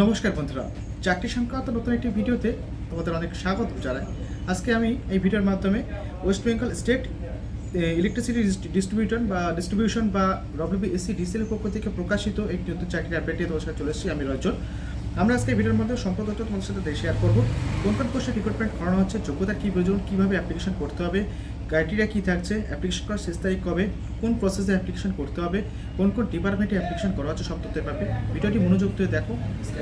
নমস্কার বন্ধুরা। চাকরি সংক্রান্ত নতুন একটি ভিডিওতে তোমাদের অনেক স্বাগত জানাই। আজকে আমি এই ভিডিওর মাধ্যমে West Bengal state electricity distribution বা ডিস্ট্রিবিউশন বা ডব্লিউবিএসসি ডিসিএল পক্ষ থেকে প্রকাশিত একটি নতুন চাকরির আপডেট নিয়ে তোমার সাথে চলে এসেছি আমি রঞ্জন আমরা আজকে ভিডিওর মধ্যে সম্পর্ক তথ্য তোমাদের সাথে শেয়ার করব। কোন কোন পোস্টে রিক্রুটমেন্ট করানো হচ্ছে, যোগ্যতা কী প্রয়োজন, কীভাবে অ্যাপ্লিকেশন করতে হবে ক্রাইটেরিয়া কী থাকছে? অ্যাপ্লিকেশন করার শেষ তারিখ কবে? কোন প্রসেসে অ্যাপ্লিকেশন করতে হবে? কোন কোন ডিপার্টমেন্টে অ্যাপ্লিকেশন করা হচ্ছে? সব তথ্য পাবে ভিডিওটি মনোযোগ দিয়ে দেখো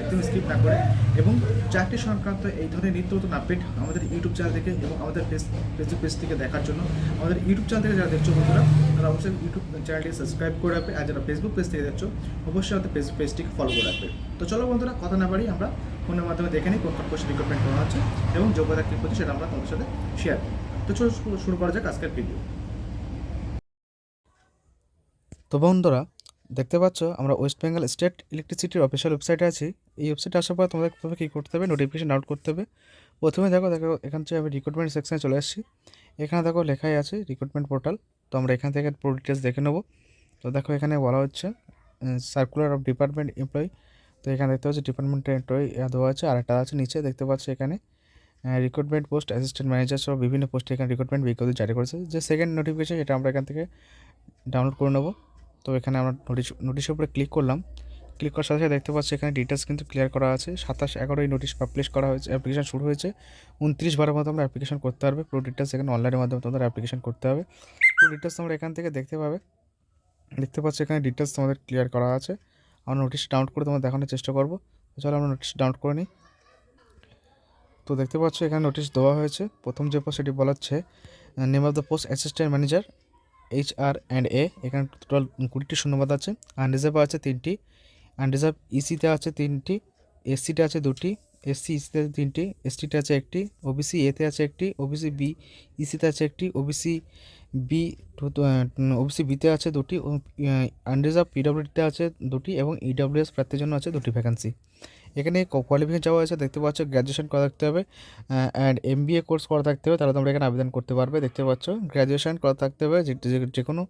একদম স্কিপ না করে। এবং চাকরি সংক্রান্ত এই ধরনের নিত্য নতুন আপডেট আমাদের ইউটিউব চ্যানেল থেকে এবং আমাদের ফেস ফেসবুক পেজ থেকে দেখার জন্য। আমাদের ইউটিউব চ্যানেল থেকে যারা দেখছ বন্ধুরা, তারা অবশ্যই ইউটিউব চ্যানেলটি সাবস্ক্রাইব করে রাখবে। আর যারা ফেসবুক পেজ থেকে দেখছ, অবশ্যই আমাদের ফেসবুক পেজটিকে ফলো করে রাখবে। তো চলো বন্ধুরা, কথা না বাড়ি আমরা ফোনের মাধ্যমে দেখে নিই কোন কোন কোর্স রিক্রুটমেন্ট করা হচ্ছে এবং যোগ্যতা কী করছে সেটা আমরা তোমাদের সাথে শেয়ার করি। তো চলো শুরু- করা যাক আজকের ভিডিও তো বন্ধুরা, দেখতে পাচ্ছ, আমরা ওয়েস্ট বেঙ্গল স্টেট ইলেকট্রিসিটির অফিসিয়াল ওয়েবসাইটে আছি। এই ওয়েবসাইটে আসার পর তোমাদের প্রথমে কী করতে হবে? নোটিফিকেশন ডাউনলোড করতে হবে। প্রথমে দেখো দেখো, এখান থেকে আমি রিক্রুটমেন্ট সেকশনে চলে আসছি। এখানে দেখো লেখাই আছে রিক্রুটমেন্ট পোর্টাল তো আমরা এখান থেকে পুরো ডিটেলস দেখে নেব। তো দেখো, এখানে বলা হচ্ছে সার্কুলার অফ ডিপার্টমেন্ট এমপ্লয়ি তো এখানে দেখতে পাচ্ছি ডিপার্টমেন্টের এমপ্লয়ি দেওয়া আছে, আর একটা আছে নিচে, দেখতে পাচ্ছি এখানে। রিক্রুটমেন্ট পোস্ট অ্যাসিস্ট্যান্ট ম্যানেজার সহ বিভিন্ন পোস্টে এখানে রিক্রুটমেন্ট বিজ্ঞপ্তি জারি করেছে। যে সেকেন্ড নোটিফিকেশন এটা আমরা এখান থেকে ডাউনলোড করে নেব। তো এখানে আমরা নোটিশ নোটিশের উপরে ক্লিক করলাম। ক্লিক করার সাথে সাথে দেখতে পাচ্ছি এখানে ডিটেলস কিন্তু ক্লিয়ার করা আছে। সাতাশ এগারোই নোটিশ পাবলিশ করা হয়েছে অ্যাপ্লিকেশন শুরু হয়েছে। উনত্রিশ বারের মধ্যে আমরা অ্যাপ্লিকেশন করতে পারবে। পুরো ডিটেলস এখানে অনলাইনের মাধ্যমে তোমাদের অ্যাপ্লিকেশন করতে হবে। পুরো ডিটেলস তোমরা এখান থেকে দেখতে পাবে। দেখতে পাচ্ছি এখানে ডিটেলস তোমাদের ক্লিয়ার করা আছে। আমরা নোটিশ ডাউনলোড করে তোমাদের দেখানোর চেষ্টা করব। চলো আমরা নোটিশ ডাউনলোড করে নিই। তো দেখতে পাচ্ছ এখানে নোটিশ দেওয়া হয়েছে। প্রথম যে পোস্ট সেটি বলাচ্ছে name of the post assistant manager H R and A এখানে টোটাল কুড়িটি শূন্যবাদ আছে। আনরিজার্ভ আছে তিনটি আনরিজার্ভ ইসিতে আছে তিনটি এসসিতে আছে দুটি এসসি ইসিতে আছে তিনটি এসটিতে আছে একটি ওবিসি এতে আছে একটি ওবিসি বি ইসিতে আছে একটি ওবিসি বি ওবিসি বিতে আছে দুটি আনরিজার্ভ পিডব্লিউডিতে আছে দুটি এবং ইডব্লিউএস প্রার্থীর জন্য আছে দুটি ভ্যাকান্সি এখানে কোয়ালিফিকেশন চাওয়া হয়েছে, দেখতে পাচ্ছ গ্র্যাজুয়েশন করা থাকতে হবে and M B A course করা থাকতে হবে, তাহলে তোমরা এখানে আবেদন করতে পারবে, দেখতে পাচ্ছ গ্র্যাজুয়েশন করা থাকতে হবে, যে- কোনো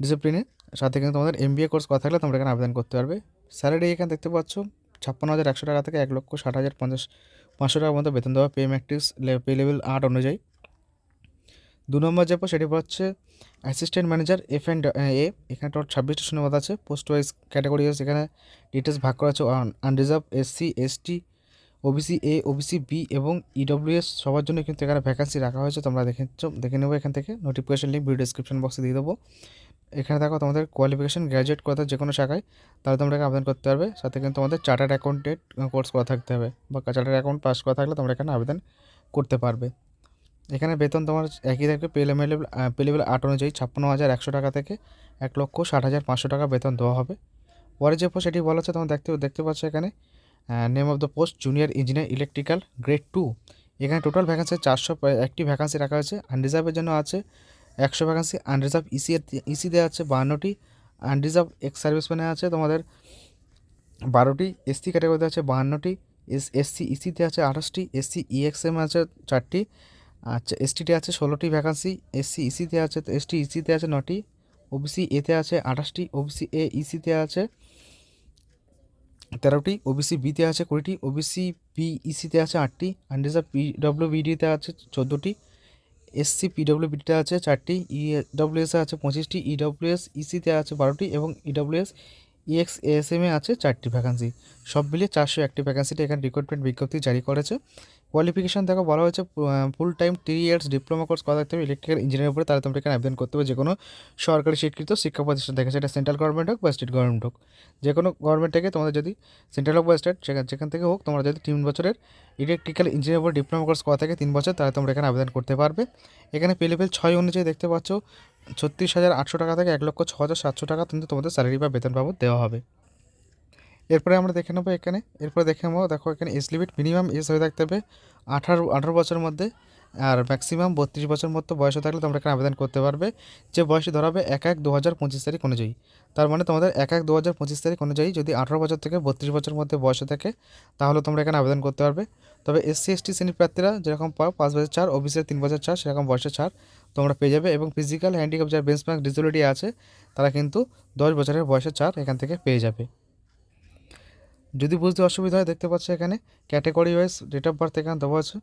ডিসিপ্লিনে সাথে কিন্তু তোমাদের এম বি এ কোর্স করা থাকলে তোমরা এখানে আবেদন করতে পারবে। স্যালারি এখানে দেখতে পাচ্ছ ছাপ্পান্ন হাজার একশো টাকা থেকে এক লক্ষ ষাট হাজার পঞ্চাশ, পাঁচশো টাকা মধ্যে বেতন দেওয়া পে ম্যাট্রিক্স পে লেভেল আট অনুযায়ী। দু নম্বর যে পোস্ট, সেটি হচ্ছে assistant manager F and A এখানে টোটাল ছাব্বিশটা শূন্যবাদ আছে। পোস্ট ওয়াইজ ক্যাটাগরি আছে। এখানে ডিটেলস ভাগ করা আছে। Unreserved SC ST OBC A OBC B এবং ইডব্লিউএস সবার জন্য কিন্তু এখানে ভ্যাকান্সি রাখা হয়েছে। তোমরা দেখেছ দেখে নেব এখান থেকে। নোটিফিকেশন লিঙ্ক ভিডিও ডিসক্রিপশন বক্সে দিয়ে দেবো। এখানে দেখো, তোমাদের কোয়ালিফিকেশন গ্র্যাজুয়েট করা যে কোনো শাখায়, তাহলে তোমরা আবেদন করতে পারবে। সাথে কিন্তু তোমাদের চার্টার্ড অ্যাকাউন্টেন্ট কোর্স করা থাকতে হবে বা চার্টার্ড অ্যাকাউন্ট পাস করা থাকলে তোমরা এখানে আবেদন করতে পারবে। এখানে বেতন তোমার একই থাকবে পে লেভেল পে লেভেল আট অনুযায়ী ছাপ্পান্ন হাজার একশো টাকা থেকে এক লক্ষ ষাট হাজার পাঁচশো টাকা বেতন দেওয়া হবে। পরে যে পোস্ট এটি বলা হচ্ছে, তোমার দেখতে দেখতে পাচ্ছ এখানে name of the post junior engineer electrical grade two এখানে টোটাল ভ্যাকান্সি চারশো একটি ভ্যাকান্সি রাখা হয়েছে। আনরিজার্ভের জন্য আছে একশো ভ্যাকান্সি আনরিজার্ভ ইসি ইসি দেওয়া আছে বাহান্নটি আনরিজার্ভ এক্স সার্ভিসম্যানে আছে তোমাদের বারোটি। এসসি ক্যাটাগরিতে আছে বাহান্নটি এস এসসি ইসিতে আছে আঠাশটি। এসসি ইএক্সএম আছে চারটি। আচ্ছা এসটিতে আছে ষোলোটি ভ্যাকান্সি এসসি ইসিতে আছে এসটি ইসিতে আছে নটি ওবিসি এতে আছে আঠাশটি ওবিসি এ ইসিতে আছে তেরোটি ওবিসি বিতে আছে কুড়িটি ওবিসি বি ইসিতে আছে আটটি আনরিজার্ভ পিডব্লিউ বিডিতে আছে চোদ্দোটি এসসি পিডব্লিউ বিডিতে আছে চারটি ইডব্লিউএসে আছে পঁচিশটি ইডব্লিউএস ইসিতে আছে বারোটি এবং ইডব্লিউএস ইএক্স এএসএমে আছে চারটি ভ্যাকান্সি সব মিলিয়ে চারশো একটি ভ্যাকান্সিতে এখানে রিক্রুটমেন্ট বিজ্ঞপ্তি জারি করেছে। কোয়ালিফিকেশন দেখো, বলা হয়েছে full time three years diploma course করা থাকতে হবে। ইলেকট্রিক্যাল ইঞ্জিনিয়ার উপরে তাহলে তোমরা এখানে আবেদন করতে হবে। যে কোনো সরকারি স্বীকৃত শিক্ষা প্রতিষ্ঠান থেকে সেটা সেন্ট্রাল গভর্নমেন্ট হোক বা স্টেট গভর্নমেন্ট হোক। যে কোনো গভর্নমেন্ট থেকে তোমাদের যদি সেন্ট্রাল হোক বা স্টেট সেখান যেখান থেকে হোক, তোমরা যদি তিন বছরের ইলেকট্রিক্যাল ইঞ্জিনিয়ার উপরে ডিপ্লোমা কোর্স করা থাকে, তিন বছর, তাহলে তোমরা এখানে আবেদন করতে পারবে। এখানে পে লেভেল ছয় অনুযায়ী দেখতে পাচ্ছ, ছত্রিশ হাজার আটশো টাকা থেকে এক লক্ষ ছ হাজার সাতশো টাকা কিন্তু তোমাদের স্যালারি বা বেতন বাবদ দেওয়া হবে। এরপরে আমরা দেখে নেব এখানে। এরপরে দেখে নেব, দেখো এখানে এজ লিমিট মিনিমাম এজ হয়ে থাকতে হবে আঠারো আঠারো বছরের মধ্যে আর ম্যাক্সিমাম বত্রিশ বছর মতো বয়স থাকলে তোমরা এখানে আবেদন করতে পারবে। যে বয়সে ধরাবে এক এক দু হাজার পঁচিশ তারিখ অনুযায়ী। তার মানে তোমাদের এক এক দু হাজার পঁচিশ তারিখ অনুযায়ী যদি আঠারো বছর থেকে বত্রিশ বছর মধ্যে বয়স থাকে, তাহলে তোমরা এখানে আবেদন করতে পারবে। তবে এসসি, এসটি শ্রেণির প্রার্থীরা যেরকম পাও পাঁচ বছর ছাড় ওবিসির তিন বছর ছাড়, সেরকম বয়সের ছাড় তোমরা পেয়ে যাবে এবং ফিজিক্যাল হ্যান্ডিক্যাপ যার বেঞ্চমার্ক ডিসেবিলিটি আছে, তারা কিন্তু দশ বছরের বয়সের ছাড় এখান থেকে পেয়ে যাবে। যদি বুঝতে অসুবিধা হয়, দেখতে পাচ্ছ এখানে category wise date of birth এখানে দেওয়া আছে।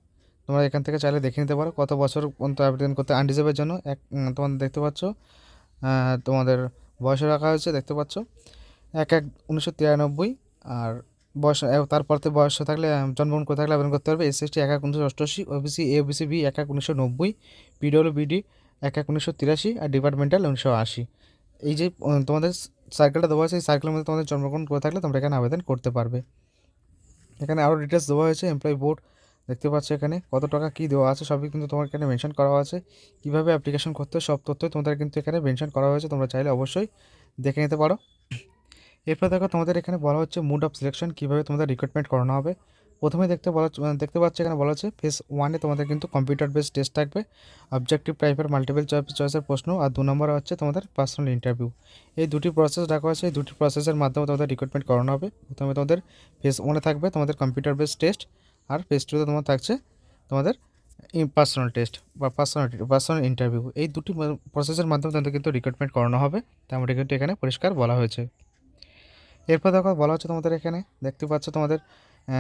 তোমরা এখান থেকে চাইলে দেখে নিতে পারো কত বছর পর্যন্ত আবেদন করতে আনরিজার্ভের জন্য। এক তোমাদের দেখতে পাচ্ছ তোমাদের বয়স রাখা হয়েছে, দেখতে পাচ্ছ। এক এক উনিশশো তিরানব্বই আর বয়স তারপর থেকে বয়স থাকলে জন্মগ্রহণ করে থাকলে আবেদন করতে পারবে। এস এসটি এক এক উনিশশো অষ্টআশি ওবিসি এ ওবিসি বি এক এক উনিশশো নব্বই পিডব্লিউ বিডি এক এক উনিশশো তিরাশি আর ডিপার্টমেন্টাল উনিশশো আশি। এই যে তোমাদের সার্কেলটা দেওয়া হয়েছে, এই সার্কেলের মধ্যে তোমাদের জন্মগ্রহণ করে থাকলে তোমরা এখানে আবেদন করতে পারবে। এখানে আরও ডিটেলস দেওয়া হয়েছে এমপ্লয়ি বোর্ড দেখতে পাচ্ছ এখানে কত টাকা কী দেওয়া আছে, সবই কিন্তু তোমার এখানে মেনশন করা আছে। কীভাবে অ্যাপ্লিকেশন করতে সব তথ্য তোমাদের কিন্তু এখানে মেনশন করা হয়েছে, তোমরা চাইলে অবশ্যই দেখে নিতে পারো। এরপর দেখো তোমাদের এখানে বলা হচ্ছে মুড অফ সিলেকশন কীভাবে তোমাদের রিক্রুটমেন্ট করানো হবে। প্রথমে দেখতে বলা হচ্ছে- দেখতে পাচ্ছ এখানে বলা হচ্ছে ফেস ওয়ানে তোমাদের কিন্তু কম্পিউটার বেস টেস্ট থাকবে। অবজেক্টিভ টাইপের মাল্টিপল চয়েসের প্রশ্ন আর দু নম্বর হচ্ছে তোমাদের পার্সোনাল ইন্টারভিউ এই দুটি প্রসেস রাখা হয়েছে, এই দুটি প্রসেসের মাধ্যমে তোমাদের রিক্রুটমেন্ট করানো হবে। প্রথমে তোমাদের ফেস ওয়ানে থাকবে তোমাদের কম্পিউটার বেস টেস্ট আর ফেস টুতে তোমার থাকছে তোমাদের পার্সোনাল টেস্ট বা পার্সোনাল পার্সোনাল ইন্টারভিউ এই দুটি প্রসেসের মাধ্যমে তোমাদের কিন্তু রিক্রুটমেন্ট করানো হবে, তেমনটি কিন্তু এখানে পরিষ্কার বলা হয়েছে। এরপর দেখো বলা হচ্ছে তোমাদের এখানে, দেখতে পাচ্ছ তোমাদের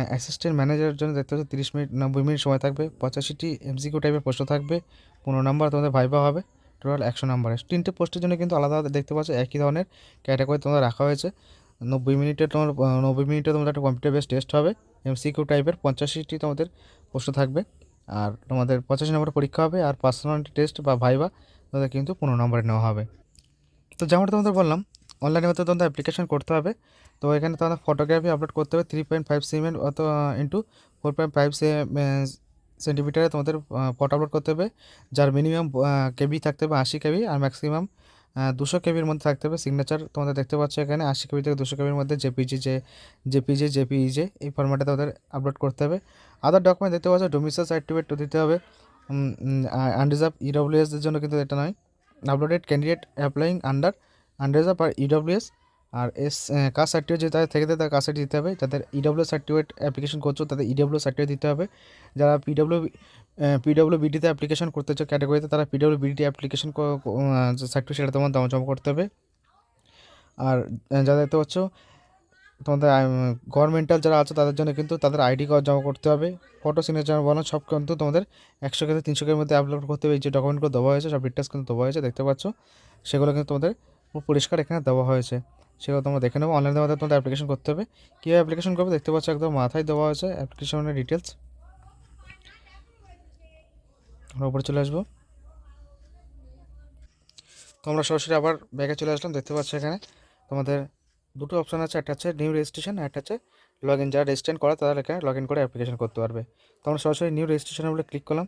অ্যাসিস্ট্যান্ট ম্যানেজারের জন্য দেখতে পাচ্ছ, তিরিশ মিনিট, নব্বই মিনিট সময় থাকবে। পঁচাশিটি এমসিকিউ টাইপের প্রশ্ন থাকবে। পনেরো নম্বর তোমাদের ভাইবা হবে। টোটাল একশো নম্বরের তিনটে পোস্টের জন্য কিন্তু আলাদা আলাদা দেখতে পাচ্ছ, একই ধরনের ক্যাটাগরি তোমাদের রাখা হয়েছে। নব্বই মিনিটে তোমার নব্বই মিনিটে তোমাদের একটা কম্পিউটার বেস টেস্ট হবে। এমসিকিউ টাইপের পঞ্চাশিটি তোমাদের প্রশ্ন থাকবে। আর তোমাদের পঁচাশি নম্বরের পরীক্ষা হবে। আর পার্সোনালিটি টেস্ট বা ভাইবা তোমাদের কিন্তু পনেরো নম্বরে নেওয়া হবে। তো যেমনটা তোমাদের বললাম অনলাইনের মধ্যে তোমাদের অ্যাপ্লিকেশন করতে হবে। তো এখানে তোমাদের ফটোগ্রাফি আপলোড করতে হবে three point five centimetre into four point five সেন্টিমিটারে তোমাদের ফটো আপলোড করতে হবে। যার মিনিমাম কেবি থাকতে হবে আশি কেবি আর ম্যাক্সিমাম দুশো কেবির মধ্যে থাকতে হবে। সিগনেচার তোমাদের দেখতে পাচ্ছ এখানে আশি কেবি থেকে দুশো কেবির মধ্যে জেপিজি যে জেপিজি জেপিইজে এই ফরম্যাটে তোমাদের আপলোড করতে হবে। আদার ডকুমেন্ট দেখতে পাচ্ছ ডোমিসাইল সার্টিফিকেট দিতে হবে। আনরিজার্ভ ইডব্লিউএসদের জন্য কিন্তু এটা নয়। Uploaded candidate applying under unreserved আর ইডব্লিউএস আর এস কাস্ট সার্টিফিকেট যে তাদের থেকে তাদের কাস্ট সার্টিফিকেট দিতে হবে যাদের ইডব্লিউ সার্টিফিকেট অ্যাপ্লিকেশন করছ, তাদের ইডব্লিউ সার্টিফিকেট দিতে হবে। যারা পিডব্লিউ পিডব্লিউ বিডিতে অ্যাপ্লিকেশন করতে চাও ক্যাটাগরিতে তারা পিডব্লিউ বিডি অ্যাপ্লিকেশন সার্টিফিকেট সেটা তোমার জমা জমা করতে হবে। আর যারা দেখতে পাচ্ছ, তোমাদের গভর্নমেন্টাল যারা আছে, তাদের জন্য কিন্তু তাদের আইডি কার্ড জমা করতে হবে। ফটো সিগনেচার বলো সব কিন্তু তোমাদের একশো থেকে তিনশো কের মধ্যে আপলোড করতে হবে। এই যে ডকুমেন্টগুলো দেওয়া হয়েছে, সব ডিটেলস কিন্তু দেওয়া হয়েছে, দেখতে পাচ্ছ। সেগুলো কিন্তু তোমাদের পরিষ্কার এখানে দেওয়া হয়েছে। সেগুলো তোমরা দেখে নেব। অনলাইনের মাধ্যমে তোমাদের অ্যাপ্লিকেশন করতে হবে। কীভাবে অ্যাপ্লিকেশন করবে দেখতে পাচ্ছ একদম মাথায় দেওয়া হয়েছে অ্যাপ্লিকেশনের ডিটেলস আমরা উপরে চলে আসব। তো আমরা সরাসরি আবার ব্যাগে চলে আসলাম। দেখতে পাচ্ছ এখানে তোমাদের দুটো অপশান আছে। একটা হচ্ছে নিউ রেজিস্ট্রেশন একটা হচ্ছে লগ ইন যারা রেজিস্ট্রেশন করা তারা এখানে লগ ইন করে অ্যাপ্লিকেশন করতে পারবে। তো আমরা সরাসরি নিউ রেজিস্ট্রেশনে বলে ক্লিক করলাম।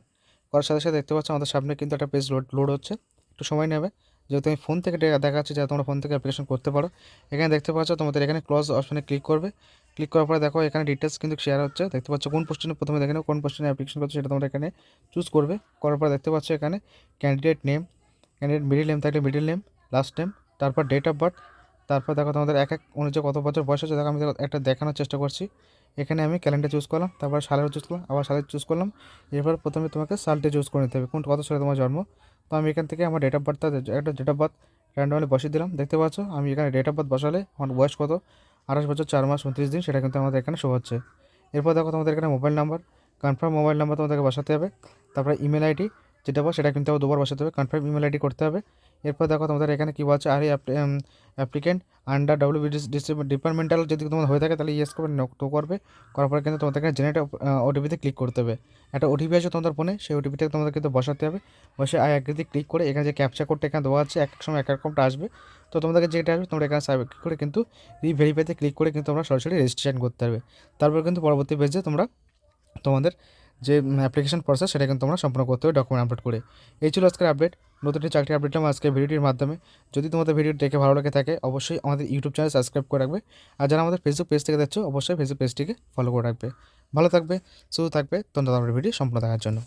করার সাথে সাথে দেখতে পাচ্ছ আমাদের সামনে কিন্তু একটা পেজ লোড লোড হচ্ছে। একটু সময় নেবে। যেহেতু আমি ফোন থেকে ডে- দেখা যে তোমরা ফোন থেকে অ্যাপ্লিকেশন করতে পারো। এখানে দেখতে পাচ্ছ তোমাদের এখানে ক্লোজ অপশনে ক্লিক করবে। ক্লিক করার পরে দেখো এখানে ডিটেলস কিন্তু শেয়ার হচ্ছে। দেখতে পাচ্ছ কোন পোস্টনে প্রথমে দেখে কোন পোস্টনে অ্যাপ্লিকেশন করছ সেটা তোমরা এখানে চুজ করবে। করার পর দেখতে পাচ্ছ এখানে candidate name candidate middle name থাকলে মিডিল নেম লাস্ট নেম তারপর ডেট অফ বার্থ তারপর দেখো তোমাদের এক এক অনুযায়ী কত বছর বয়স হচ্ছে, দেখো আমি একটা দেখানোর চেষ্টা করছি। এখানে আমি ক্যালেন্ডার চুজ করলাম, তারপর সালের চুজ করলাম, আবার সালের চুজ করলাম। এরপর প্রথমে তোমাকে সালটা চুজ করে নিতে হবে। কোন কত সালে তোমার জন্ম? তো আমি এখান থেকে আমার ডেট অফ বার্থটা একটা ডেট অফ বার্থ র্যান্ডমলি বসিয়ে দিলাম। দেখতে পাচ্ছ? আমি এখানে ডেট অফ বার্থ বসালে আমার বয়স কত? আঠাশ বছর, চার মাস, উনত্রিশ দিন, সেটা কিন্তু আমাদের এখানে শো হচ্ছে। এরপর দেখো তোমাদের এখানে mobile number confirm mobile number তোমাদেরকে বসাতে হবে। তারপরে ইমেল আইডি যেটা বল, সেটা কিন্তু আবার দুবার বসাতে হবে কনফার্ম ইমেল আইডি করতে হবে। এরপর দেখো তোমাদের এখানে কী বলছে, আর অ্যাপ্লিকেন্ট আন্ডার ডাব্লিউ ডিপার্টমেন্টাল যদি তোমার হয়ে থাকে, তাহলে ইয়েস করবে নো করবে। করার পরে কিন্তু তোমাদের এখানে জেনারেট ওটিপিতে ক্লিক করতে হবে। একটা ওটিপি আছে তোমাদের ফোনে সেই ওটিপিটা তোমাদের কিন্তু বসাতে হবে। বসে আই অ্যাগ্রিতে ক্লিক করে এখানে যে ক্যাপচা কোডটা এখানে দেওয়া আছে, এক সময় এক রকমটা আসবে। তো তোমাদেরকে যেটা আসবে, তোমরা এখানে সাইবার ক্লিক করে কিন্তু রিভেরিফাইতে ক্লিক করে কিন্তু তোমরা সরাসরি রেজিস্ট্রেশন করতে পারবে। তারপর কিন্তু পরবর্তী পেজে তোমরা তোমাদের যে অ্যাপ্লিকেশন প্রসেস সেটা কিন্তু তোমরা সম্পূর্ণ করতে হবে ডকুমেন্ট আপলোড করে। এই ছিল আজকের আপডেট নতুন একটি চাকরি আপডেট আমার আজকের ভিডিওটির মাধ্যমে। যদি তোমাদের ভিডিও দেখে ভালো লাগে থাকে, অবশ্যই আমাদের ইউটিউব চ্যানেল সাবস্ক্রাইব করে রাখবে। আর যারা আমাদের ফেসবুক পেজ থেকে দেখছ, অবশ্যই ফেসবুক পেজটিকে ফলো করে রাখবে। ভালো থাকবে শুধু থাকবে তোমরা আমার ভিডিও সম্পূর্ণ দেখার জন্য।